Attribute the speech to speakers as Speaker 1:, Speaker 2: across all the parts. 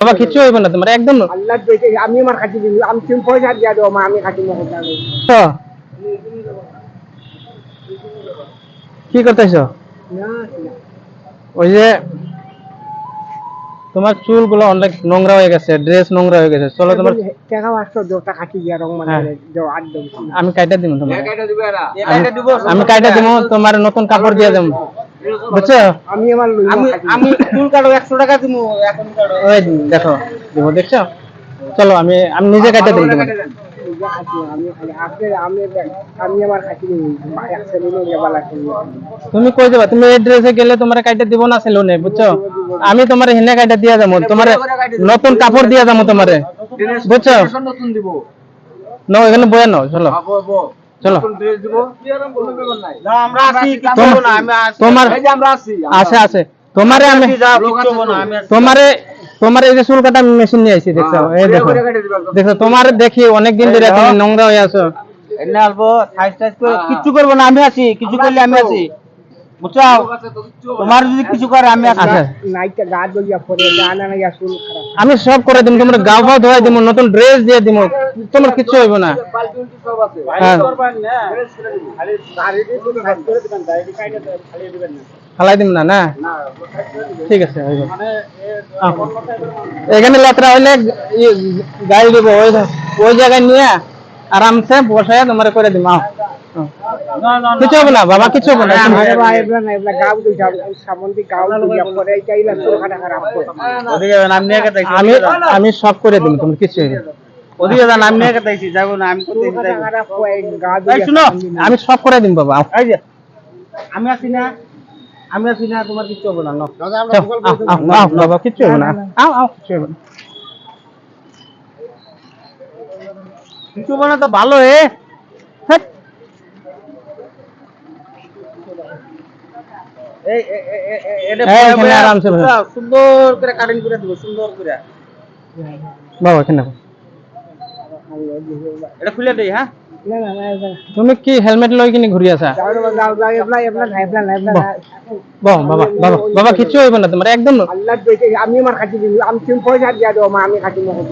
Speaker 1: বাবা কিছু হইব না তোমার একদম
Speaker 2: আল্লাহ দেখে আমি আমার কাছে দিব আমি তুমি পয়সা দিয়া দাও মা আমি কাছে মতো
Speaker 1: তো। কি করতেছ? ওই যে তোমার চুলগুলো অনেক নোংরা হয়ে গেছে ড্রেস নোংরা হয়ে গেছে। চলো তোমার
Speaker 2: টাকা পাঁচশো দশটা কাটি গিয়া রং মানে
Speaker 1: হ্যাঁ।
Speaker 2: আট দেবো
Speaker 1: আমি কাইটা দিব তোমার আমি- আমি কাইটা দিমু তোমার নতুন কাপড় দিয়ে দেব বুঝছ?
Speaker 2: আমি আমার লই
Speaker 3: আমি আমি চুল কাটো একশো টাকা দিমু এখন কাটো।
Speaker 1: ওই দেখো দিব দেখছ? চলো আমি আমি নিজে কাইটা দিব তোমার।
Speaker 2: দিবি
Speaker 1: তুমি কই যাবা? তুমি এই ড্রেসে গেলে তোমার কাইটা দিব না সেলুনে বুঝছ? আমি তোমার হেনে কাইটা দিয়া যাব তোমার নতুন কাপড় দিয়া যাব তোমারে বুঝছ?
Speaker 3: নতুন দিব
Speaker 1: নাও এখানে বয়ে নাও চলো। চলো।
Speaker 3: দিব না
Speaker 1: তোমার-
Speaker 3: না আমি আছি
Speaker 1: তোমার
Speaker 3: এই যে আমরা আছি
Speaker 1: আছে আছে। তোমারে আমি
Speaker 3: না
Speaker 1: তোমারে তোমার এই যে চুল কাটা মেশিন নিয়ে আইছি দেখছ? এই দেখো। দেখো তোমার দেখি অনেকদিন ধরে তুমি নোংরা হয়ে আছো।
Speaker 3: এনে আলবো সাইজ টাইজ করে কিচ্ছু করব না আমি আছি কিছু করলে আমি আছি। বুঝছ? তোমার যদি কিছু করে আমি আছি।
Speaker 1: আচ্ছা।
Speaker 2: নাইটটা গা দলিয়া পরে গা না না চুল খারাপ।
Speaker 1: আমি সব করে দিম তোমার গাও ফাও ধোয়াই দিম নতুন ড্রেস দিয়ে দিম তোমার কিচ্ছু হইব না। হ্যাঁ। ফালাই দিম না না? ঠিক আছে আহ। এখানে লেতরা হইলে গাড়ি দিব ওই ওই জায়গায় নিয়ে আরামসে বসায় তোমার করে দিম। কিছু হবে না বাবা কিছু হবে না
Speaker 2: আরে ভাই এবলা এবলা গাও দুই সামন্তি গাও দলিয়া পরে চাইলা চুল খাটা করে
Speaker 3: ওদিকে যাবেন আমি
Speaker 1: আমি আমি সব করে দিম তোমার কিছু হইবে না।
Speaker 3: ওদিকে যান আমি নিয়ে যাব না আমি
Speaker 1: আমি সব করে দিম বাবা।
Speaker 3: আমি আছি না। আমি আছি না তোমার কিচ্ছু হবে না
Speaker 1: আও, বাবা কিচ্ছু হবে না। আও আও কিচ্ছু হবে না।
Speaker 3: কিছু হবে না তো ভালো এ। এই এ- সুন্দর করে কাটিং করে দিব সুন্দর করে।
Speaker 1: বাবা
Speaker 3: এটা খুলে দেই হ্যাঁ।
Speaker 2: না না না
Speaker 1: তুমি কি হেলমেট লই কিনে ঘুরি আছা
Speaker 2: না না না
Speaker 1: বাহ বাবা বাবা বাবা কিচ্ছু হইব না তোমার একদম
Speaker 2: আমি আমার খাটি দিবি আমি তুমি পয়সা দিয়া দেবো মা আমি খাটি মতো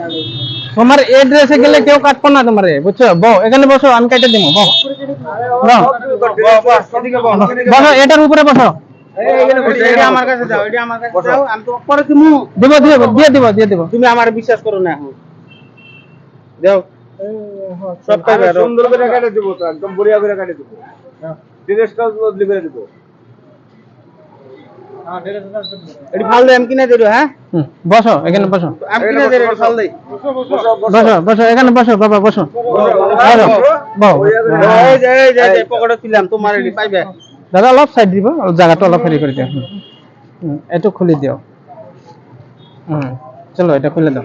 Speaker 1: তোমার এই ড্রেসে গেলে কেউ কাটবো না তোমারে বুঝছ বউ এখানে বসো আমি কাটে দিব বউ বসো এটার উপরে বসো
Speaker 3: এটা আমার কাছে দাও এটা আমার কাছে দাও আমি তো পরে তুমি
Speaker 1: দিব দিয়ে দিয়ে দিব দিয়ে দিব
Speaker 3: তুমি আমার বিশ্বাস করো না এখন দাও সব পাইবে
Speaker 4: সুন্দর করে কাটে দিব তো একদম বড়িয়া করে কাটে দিব। বদলি দিব।
Speaker 3: হ্যাঁ
Speaker 1: হুম, বসো এখানে বসো।
Speaker 3: আমি কিনে দেই এটি ফাল দেই।
Speaker 1: বসো বসো। এখানে বসো বাবা বসো। বসো বউ
Speaker 3: এই যে এই যে এই যে পকেটে ছিলাম তোমার এটি পাইবে।
Speaker 1: দাদা অলপ সাইড দিব জায়গাটা অলপ হেৰি কৰি। হুম, এইটো খুলি দিওঁ হুম, চলো এটা খুলে দাও।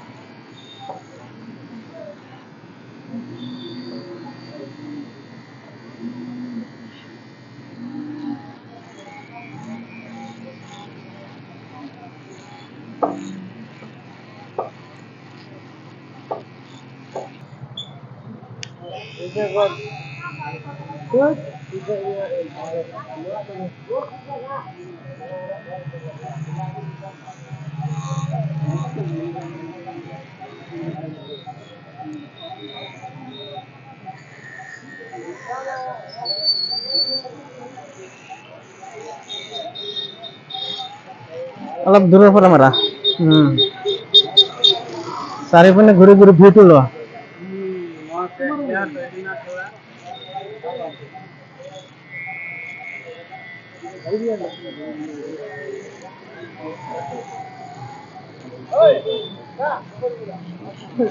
Speaker 3: বুঝছ
Speaker 1: অলপ দূৰৰ পৰা মাৰা উম চাৰিওপিনে ঘূৰি ঘূৰি ভিউটো লোৱা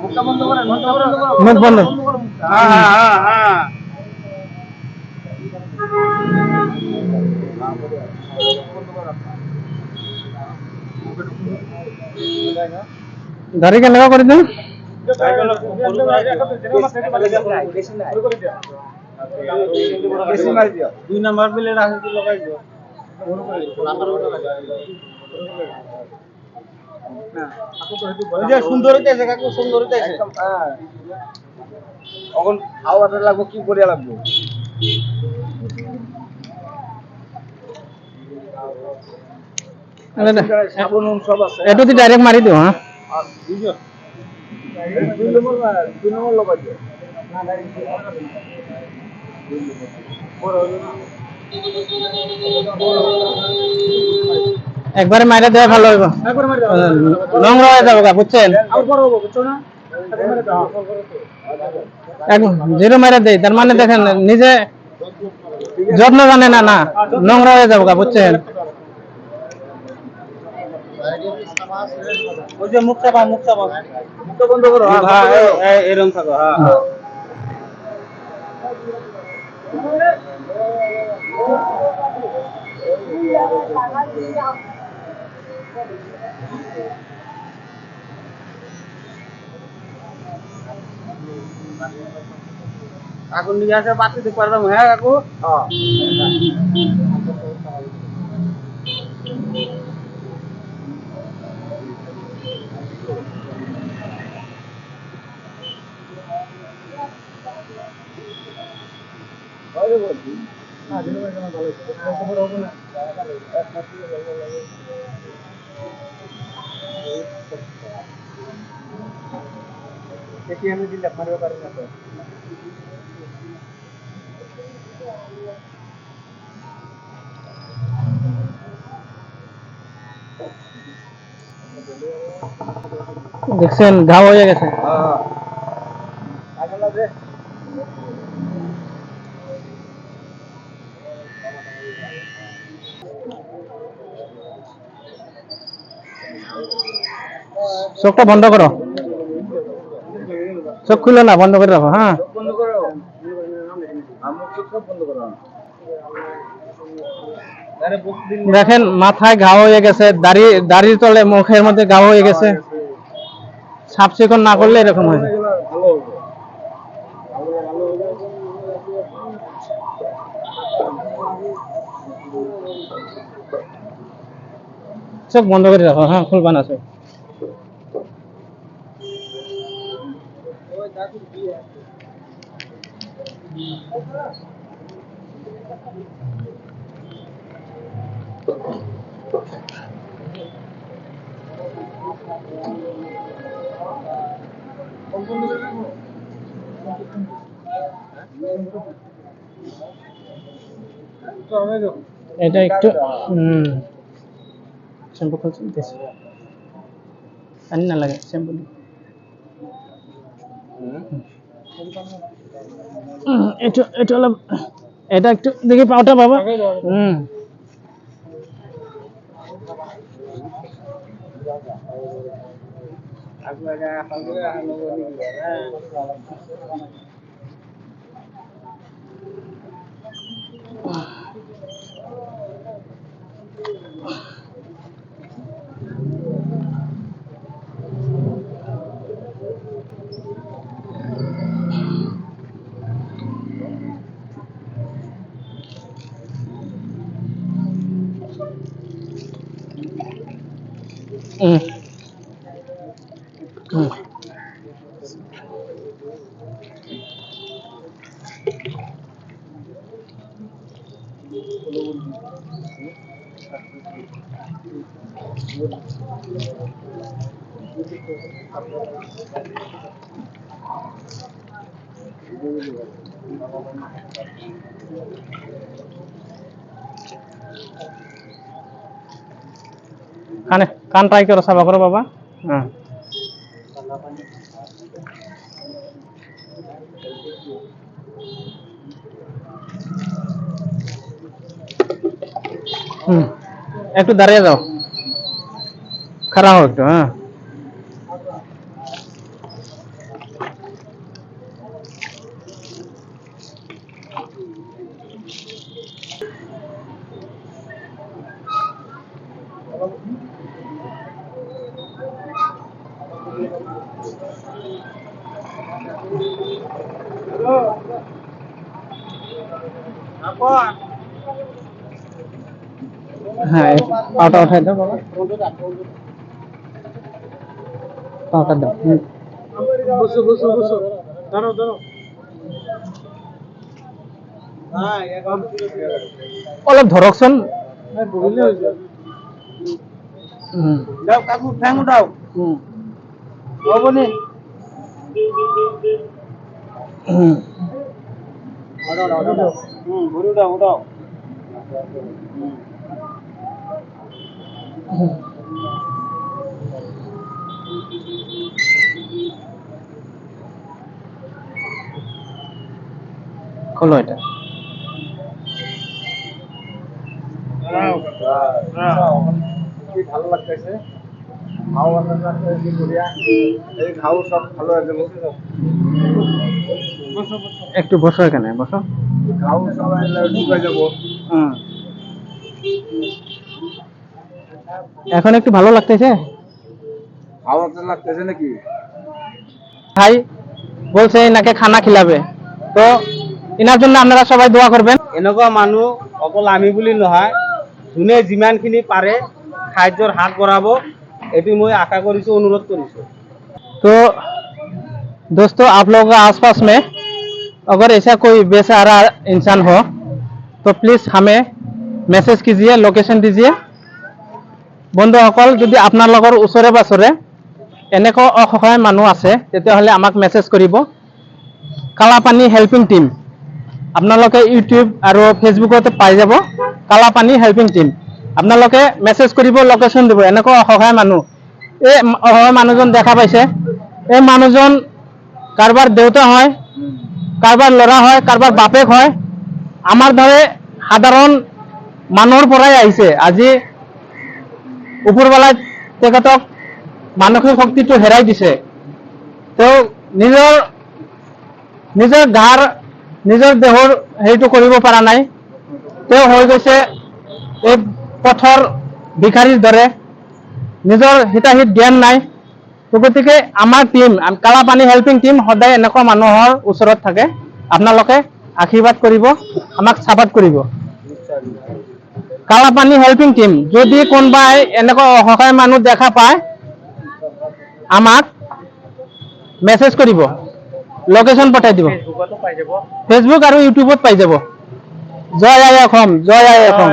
Speaker 3: মুখটা বন্ধ
Speaker 1: মুখ বন্ধ।
Speaker 3: হ্যাঁ হ্যাঁ হ্যাঁ।
Speaker 1: দাড়ি কেন করে দিন?
Speaker 3: দুই নাম্বার বিলে রাখি লাগাই দিও। সুন্দর হইতেছে কাকু সুন্দর হইতেছে
Speaker 4: এখন খাওয়াটা লাগবো কি করে লাগবো?
Speaker 1: এটু তুই ডাইরেক্ট মারি দিও হ্যাঁ। একবারে মাইরে দেওয়া ভালো হইব। নোংরা হয়ে যাব গা, বুঝছেন? জিরো মাইরে দেই তার মানে দেখেন নিজে যত্ন জানে না না। নোংরা হয়ে যাব গা, বুঝছেন?
Speaker 3: ওই যে মুখ চাপা মুখ চাপা
Speaker 4: মুখটা বন্ধ করো হ্যাঁ,
Speaker 3: হ্যাঁ
Speaker 4: বন্ধ করো।
Speaker 3: এ- এ- থাকো হ্যাঁ। কাকু নিয়ে আসে দিতে পারতাম হ্যাঁ কাকু।
Speaker 4: হ্যাঁ। এটিএম দিলে মারিও পারি না তো
Speaker 1: দেখছেন ঘাও হয়ে গেছে চোখটা বন্ধ করো। চোখ খুলো না, বন্ধ করে রাখো হ্যাঁ। দেখেন, মাথায় ঘাও হয়ে গেছে, দাড়ি, দাড়ির তলে মুখের মধ্যে ঘাও হয়ে গেছে। সাফ চিকন না করলে এরকম হয় চোখ বন্ধ করে রাখো হ্যাঁ খুলবা না চোখ। এটা একটু হুম শ্যাম্পু খুলছি দিস পানি না লাগে শ্যাম্পু দি হুম, এটা এটা হলো এটা একটু দেখি পাওটা বাবা হুম। হুম কানে ট্রাই করো চাবা করো বাবা। হ্যাঁ। হুম। একটু দাঁড়িয়ে যাও। খারাপ একটু হ্যাঁ। হ্যাঁ এই পাটা উঠাই দাও বাবা পাটা দাও হুম।
Speaker 2: বসো বসো বসো দাঁড়াও দাঁড়াও
Speaker 1: অলপ ধৰকচোন
Speaker 2: বহিলে হৈ যায়
Speaker 1: হুম।
Speaker 3: দাও কাকু ঠ্যাং উঠাও
Speaker 1: হুম।
Speaker 3: হ'ব নি
Speaker 1: হুম।
Speaker 3: হুম ঘুরে উঠাও উঠাও
Speaker 1: খোলো এটা।
Speaker 4: ভালো লাগতেছে? খাও ভালো লাগতেছে বড়িয়া। এই খাও সব ভালো আছে
Speaker 1: একটু বসো এখানে বসো।
Speaker 4: খাও সব ঢুকে যাব।
Speaker 1: হুম। এখন একটু ভালো লাগতেছে
Speaker 4: খাওয়া লাগতেছে নাকি
Speaker 1: ভাই বলছে এনাকে খানা খিলাবে তো এনার জন্য আপনারা সবাই দোয়া করবেন
Speaker 3: এনেকুৱা মানুহ অকল আমি বুলি নহয় যোনে যিমানখিনি পাৰে খাদ্যৰ হাত বঢ়াব এইটো মই আশা কৰিছোঁ অনুৰোধ কৰিছোঁ
Speaker 1: तो दोस्तों आप लोगों के आसपास में अगर ऐसा कोई बेसहारा इंसान हो तो प्लीज हमें মেছেজ कीजिए লোকেশন दीजिए বন্ধুসকল, যদি আপোনালোকৰ ওচৰে পাঁজৰে এনেকুৱা অসহায় মানুহ আছে, তেতিয়াহ'লে আমাক মেছেজ কৰিব। কালাপানী হেল্পিং টিম আপোনালোকে ইউটিউব আৰু ফেচবুকতে পাই যাব। কালাপানী হেল্পিং টিম আপোনালোকে মেছেজ কৰিব লোকেশ্যন দিব, এনেকুৱা অসহায় মানুহ। এই অসহায় মানুহজন দেখা পাইছে। এই মানুহজন কাৰোবাৰ দেউতা হয়, কাৰোবাৰ ল'ৰা হয়, কাৰোবাৰ বাপেক হয়। আমাৰ দৰে সাধাৰণ মানুহৰ পৰাই আহিছে। আজি ওপৰৱালাই তেখেতক মানসিক শক্তিটো হেৰাই দিছে। তেওঁ নিজৰ নিজৰ গাৰ, নিজৰ দেহৰ হেৰিটো কৰিব পৰা নাই। তেওঁ হৈ গৈছে এই পথৰ ভিখাৰীৰ দৰে। নিজৰ হিতাহিত জ্ঞান নাই। গতিকে আমাৰ টিম কালাপানী হেল্পিং টিম সদায় এনেকুৱা মানুহৰ ওচৰত থাকে। আপোনালোকে আশীৰ্বাদ কৰিব, আমাক চাপৰ্ট কৰিব। কালাপানী হেল্পিং টিম যদি কোনোবাই এনেকুৱা অসহায় মানুহ দেখা পায় আমাক মেছেজ কৰিব। লোকেশ্যন পঠাই দিব। ফেচবুক আৰু ইউটিউবত পাই যাব। জয় আই অসম জয় আই অসম।